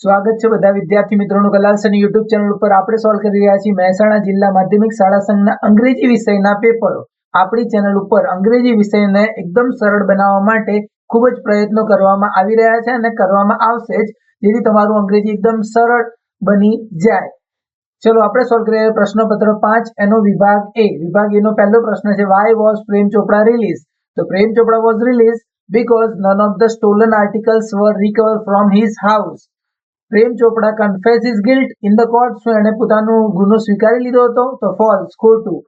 સ્વાગત છે બધા વિદ્યાર્થી મિત્રોનું કલાલ સની યુટ્યુબ ચેનલ ઉપર. આપણે સોલ્વ કરી રહ્યા છીએ મહેસાણા જિલ્લા માધ્યમિક શાળા સંઘના અંગ્રેજી વિષયના પેપરો આપણી ચેનલ ઉપર અંગ્રેજી વિષયને એકદમ સરળ બનાવવા માટે ખૂબ જ પ્રયત્નો કરવામાં આવી રહ્યા છે અને કરવામાં આવશે જ, જેથી તમારું અંગ્રેજી એકદમ સરળ બની જાય. ચલો, આપણે સોલ્વ કરીએ પ્રશ્નપત્ર પાંચ, એનો વિભાગ એ. વિભાગ એનો પહેલો પ્રશ્ન છે why was Prem Chopra release તો Prem Chopra was release because none of the stolen articles were recovered from his house. Prem Chopra confess is guilt in the court શું એણે પોતાનો ગુનો સ્વીકારી લીધો હતો તો ફોલ્સ ખોટું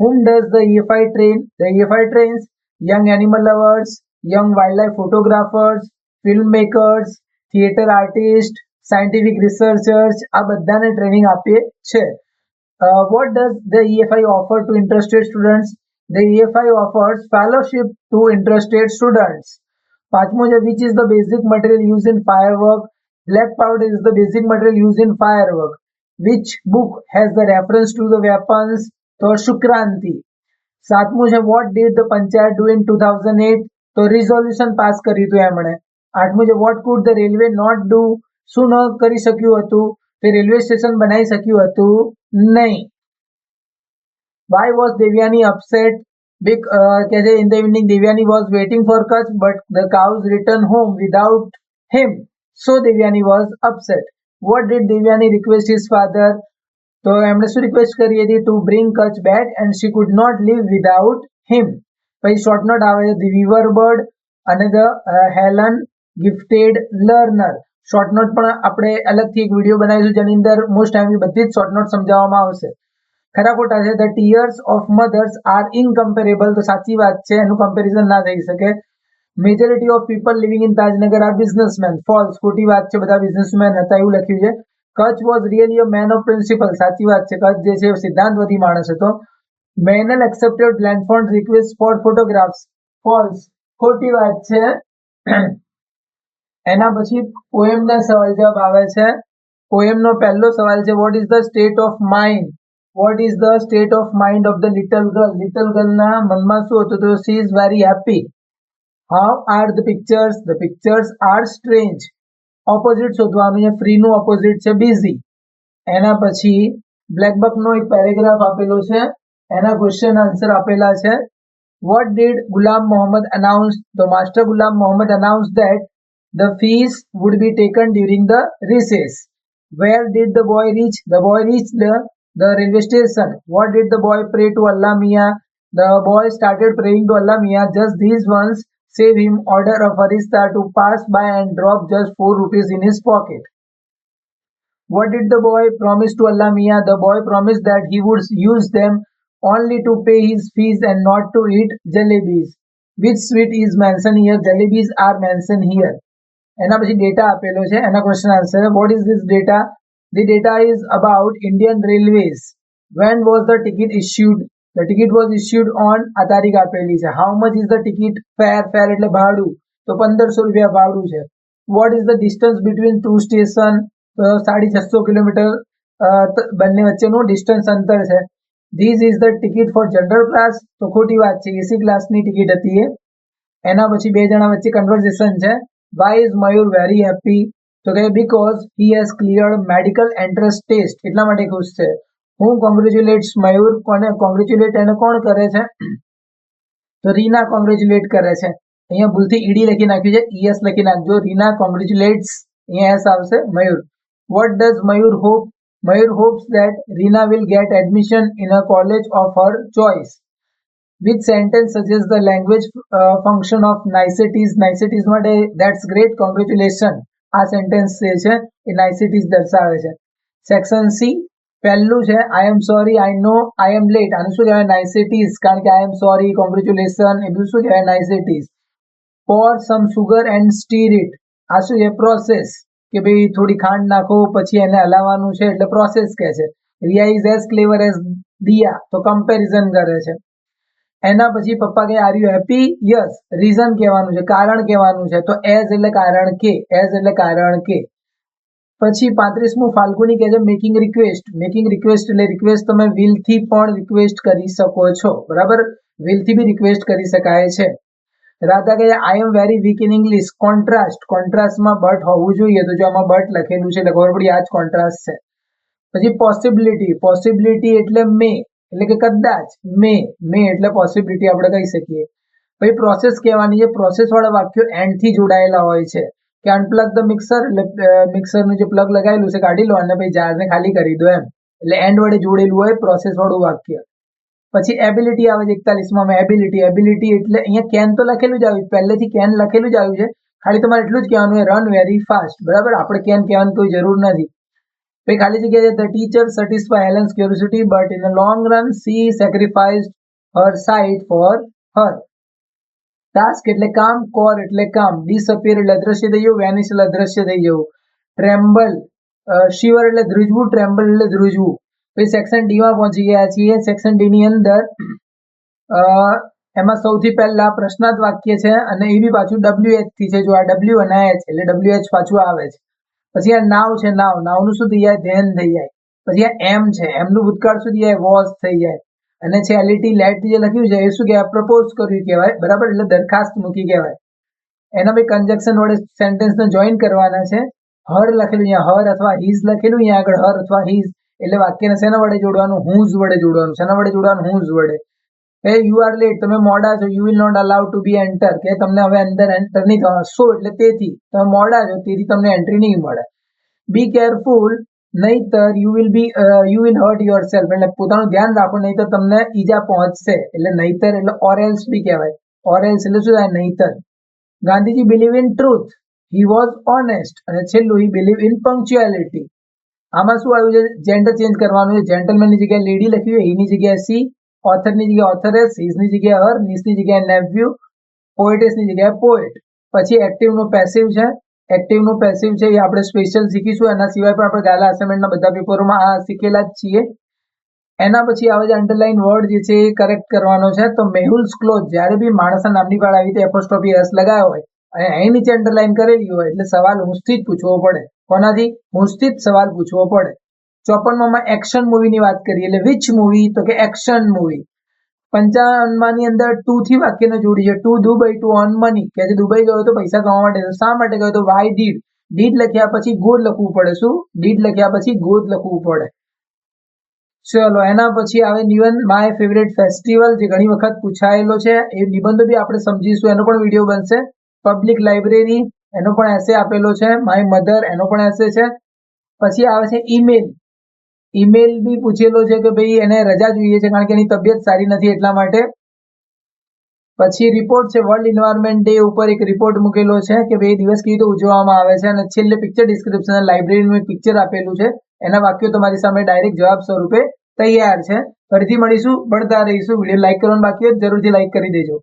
whom does the EFI train the EFI trains young animal lovers young wildlife photographers film makers theater artists scientific researchers આ બધાને ટ્રેનિંગ આપીએ છે what does the EFI offer to interested students the EFI offers fellowship to interested students પાંચમો છે which is the basic material used in firework black powder is the basic material used in firework which book has the reference to the weapons તો શુક્રાંતિ સાતમું છે what did the panchayat do in 2008 તો resolution pass કર્યું હતું એમણે આઠમું છે what could the railway not do શું ન કરી શક્યું હતું તે રેલવે સ્ટેશન બનાવી શક્યું હતું નહીં why was Devyani big uh, કે છે in the evening Devyani was waiting for Kach but the cows returned home without him so Devayani was upset. What did Devayani request his father? તો એમણે શું રિક્વેસ્ટ કરી હતી? To bring Kacha back and she could not leave without him પછી short note આવે છે the weaver bird અને the Helen gifted learner short note પણ આપણે અલગથી એક વીડિયો બનાવીશું જેની અંદર મોસ્ટ ટાઈમ બધી જ શોર્ટ નોટ સમજાવવામાં આવશે. ખરા ખોટા છે the tears of mothers are incomparable તો સાચી વાત છે, એનું કમ્પેરિઝન ના થઈ શકે. Majority of people living in Tajnagar are businessmen false ખોટી વાત છે, બધા બિઝનેસમેન હતા એવું લખ્યું છે. Kutch was really a man of principle સાચી વાત છે, કચ્છ જે છે સિદ્ધાંતવાદી માણસ હતો. મેનલ accepted landphone request for photographs false ખોટી વાત છે. એના પછી પોએમના સવાલ જવાબ આવે છે. પોએમનો પહેલો સવાલ છે what is the state of mind what is the state of mind of the little girl little ગર્લના મનમાં શું હતું? તો she is very happy how are the pictures the pictures are strange opposite શોધવાનું છે ફ્રીનું ઓપોઝિટ છે busy એના પછી બ્લેકબકનો એક પેરેગ્રાફ આપેલો છે, એના ક્વેશ્ચન આન્સર આપેલા છે. What did Ghulam Mohammad announce તો master Gulam Mohammad announce that the fees would be taken during the recess where did the boy reach the boy reach the the railway station what did the boy pray to Allah Miyan the boy started praying to Allah Miyan just these once save him order a farista to pass by and drop just 4 rupees in his pocket. What did the boy promise to Allah Mia? The boy promised that he would use them only to pay his fees and not to eat jalebis. Which sweet is mentioned here? Jalebis are mentioned here. એના પછી data આપેલો છે એના question answer what is this data the data is about Indian railways when was the ticket issued the ticket was issued on આ તારીખ આપેલી છે. How much is the ticket fare fare એટલે ભાડું. તો પંદરસો રૂપિયા ભાડું છે. What is the distance between two station sari છસો કિલોમીટર બંને વચ્ચેનું ડિસ્ટન્સ અંતર છે. This is the ticket for general class તો ખોટી વાત છે. એસી ક્લાસની ટિકિટ હતી એ. એના પછી બે જણા વચ્ચે કન્વર્ઝેશન છે. Why is Mayur very happy તો કે because he has cleared medical entrance test એટલા માટે ખુશ છે. હું કોંગ્રેચ્યુલેટ્સ મયુર કોને કોંગ્રેચ્યુલેટ એને કોણ કરે છે? તો રીના કોંગ્રેચ્યુલેટ કરે છે. અહીંયા ભૂલથી ઈડી લખી નાખ્યું છે, ઈએસ લખી નાખજો. રીના કોંગ્રેચ્યુલેટ્સ અહીંયા એસ આવશે Mayur. What does Mayur hope Mayur hopes that Reena will get admission in a college of her choice which sentence suggest the language function of niceties niceties માટે ધેટ્સ ગ્રેટ કોંગ્રેચ્યુલેશન આ sentence જે છે, એ નાઇસિટીઝ દર્શાવે છે. Section C પહેલું છે આઈ am sorry I no I M late આનું શું કહેવાય? નાઇસિટીઝ કારણ કે આઈ એમ સોરી કોંગ્રેચ્યુલેશન એ બધું શું કહેવાય? Niceties pour some sugar and stir it આ શું છે? પ્રોસેસ કે ભાઈ થોડી ખાંડ નાખો, પછી એને હલાવવાનું છે, એટલે પ્રોસેસ કહે છે. Riya as clever as Diya તો કમ્પેરિઝન કરે છે. એના પછી પપ્પા કે are you happy yes reason કહેવાનું છે, કારણ કહેવાનું છે. તો એઝ એટલે કારણ કે એઝ એટલે કારણ કે. પછી પાંત્રીસમું ફાલ્ગુની કહે છે મેકિંગ રિક્વેસ્ટ મેકિંગ રિક્વેસ્ટ એટલે રિક્વેસ્ટ તમે વિલથી પણ રિક્વેસ્ટ કરી શકો છો. બરાબર? વિલથી બી રિક્વેસ્ટ કરી શકાય છે. રાધા કહે I am very weak in English contrast કોન્ટ્રાસ્ટમાં but હોવું જોઈએ તો જો આમાં બટ લખેલું છે એટલે ખબર પડી આ જ કોન્ટ્રાસ્ટ છે. પછી પોસિબિલિટી પોસિબિલિટી એટલે મે એટલે કે કદાચ મે મે એટલે પોસિબિલિટી આપણે કહી શકીએ. પછી પ્રોસેસ કહેવાની છે. પ્રોસેસ વાળા વાક્યો એન્ડથી જોડાયેલા હોય છે. કે અનપ્લગ ધ મિક્સર એટલે મિક્સરનું જે પ્લગ લગાવેલું છે, કાઢી લો અને પછી જારને ખાલી કરી દો એમ. એટલે એન્ડ વડે જોડેલું હોય પ્રોસેસ વાળું વાક્ય. પછી એબિલિટી આવે છે એકતાલીસમાં એબિલિટી એબિલિટી એટલે અહીંયા કેન તો લખેલું જ આવ્યું પહેલેથી કેન લખેલું જ આવ્યું છે. ખાલી તમારે એટલું જ કહેવાનું રન વેરી ફાસ્ટ બરાબર? આપણે કેન કહેવાની કોઈ જરૂર નથી. પછી ખાલી જગ્યાએ the teacher satisfy Helen's curiosity but in a long run she sacrificed her sight for her task એટલે કામ કોર એટલે કામ. ડિસઅપિયર એટલે અદ્રશ્ય થઈ જવું વેનિશ એટલે અદ્રશ્ય થઈ જવું ટ્રેમ્બલ શિવર એટલે ધ્રુજવું ટ્રેમ્બલ એટલે ધ્રુજવું. પછી સેક્શન ડી માં પહોંચી ગયા છીએ. સેક્શન ડી ની અંદર એમાં સૌથી પહેલા પ્રશ્નાર્થ વાક્ય છે અને એ બી પાછું ડબલ્યુ એચથી છે. જો આ ડબલ્યુ અને એચ એટલે ડબલ્યુ એચ પાછું આવે છે. પછી આ નાવ છે, નાવ. નાવનું શું થઈ જાય? ધેન થઈ જાય. પછી આ એમ છે. એમનું ભૂતકાળ શું થઈ જાય? વોઝ થઈ જાય. અને છે એલઈટી લેટ જે લખ્યું છે, એ શું કહેવાય? પ્રપોઝ કર્યું કહેવાય, બરાબર? એટલે દરખાસ્ત મૂકી કહેવાય. એના બી કન્જક્શન વડે સેન્ટેન્સને જોઈન કરવાના છે. હર લખેલું અહીંયા, હર અથવા હીઝ લખેલું અહીંયા આગળ, હર અથવા હીઝ એટલે વાક્યને શેના વડે જોડવાનું? હુંઝ વડે જોડવાનું. શેના વડે જોડવાનું? હુઝ વડે. એ યુ આર લેટ તમે મોડા છો you will not allow to be enter કે તમને હવે અંદર એન્ટર નહીં થવા, સો એટલે તેથી. તમે મોડા છો, તેથી તમને એન્ટ્રી નહીં મળે. બી કેરફુલ નહીતર you will be you will hurt yourself એટલે પોતાનું ધ્યાન રાખો નહીં તો તમને ઈજા પહોંચશે. એટલે નહીતર, એટલે ઓરેલ્સ બી કહેવાય. ઓરેલ્સ એટલે શું થાય? નહીતર. Gandhiji believe in truth he was honest અને છેલ્લું હી બિલીવ ઇન પંક્ચ્યુઆલિટી આમાં શું આવ્યું છે? જેન્ડર ચેન્જ કરવાનું છે. જેન્ટલમેનની જગ્યાએ લેડી લખી હોય એની જગ્યાએ સી ઓથરની જગ્યાએ ઓથરેસ હિઝની જગ્યાએ હર નીસની જગ્યાએ નેવ્યુ પોએટેસની જગ્યાએ પોએટ પછી એક્ટિવનું પેસિવ છે. એક્ટિવનું પેસિવ છે, એ આપણે સ્પેશિયલ શીખીશું. એના સિવાય પણ આપણે ગાલા અસાઇનમેન્ટના બધા પેપરોમાં આ શીખેલા જ છીએ. એના પછી આવે છે અંડરલાઇન વર્ડ જે છે, એ કરેક્ટ કરવાનો છે. તો મેહુલ્સ ક્લોઝ જ્યારે બી માણસના નામની પાડ આવી રીતે એપોસ્ટ્રોફી એસ લગાવ્યો હોય, અને અહીં નીચે અંડરલાઇન કરેલી હોય, એટલે સવાલ ઊંચથી જ પૂછવો પડે. કોનાથી? ઊંચથી જ સવાલ પૂછવો પડે. ચોપનમાં એક્શન મૂવીની વાત કરીએ, એટલે વિચ મૂવી તો કે એક્શન મૂવી પંચાવનમાંની અંદર ટુ થી વાક્યને જોડી છે. To Dubai to on money કે છે દુબઈ ગયો તો પૈસા કમાવા માટે તો શા માટે ગયો તો વાય ડીડ ડીડ લખ્યા પછી ગોદ લખવું પડે. શું? ડીડ લખ્યા પછી ગોદ લખવું પડે. ચલો, એના પછી આવે નિબંધ માય ફેવરેટ ફેસ્ટિવલ જે ઘણી વખત પૂછાયેલો છે. એ નિબંધો બી આપણે સમજીશું. એનો પણ વીડિયો બનશે. પબ્લિક લાઇબ્રેરી એનો પણ એસે આપેલો છે. માય મધર એનો પણ એસે છે. પછી આવે છે ઈમેલ ઈમેલ બી પૂછેલો છે કે ભાઈ એને રજા જોઈએ છે કારણ કે એની તબિયત સારી નથી એટલા માટે. પછી રિપોર્ટ છે વર્લ્ડ ઇન્વાયરમેન્ટ ડે ઉપર એક રિપોર્ટ મૂકેલો છે કે ભાઈ દિવસ કેવી રીતે ઉજવવામાં આવે છે અને છેલ્લે પિક્ચર ડિસ્ક્રિપ્શન લાઇબ્રેરીનું એક પિક્ચર આપેલું છે. એના વાક્યો તમારી સામે ડાયરેક્ટ જવાબ સ્વરૂપે તૈયાર છે. ફરીથી મળીશું, ભણતા રહીશું, વીડિયો લાઇક કરવાનું બાકી જરૂરથી લાઇક કરી દેજો.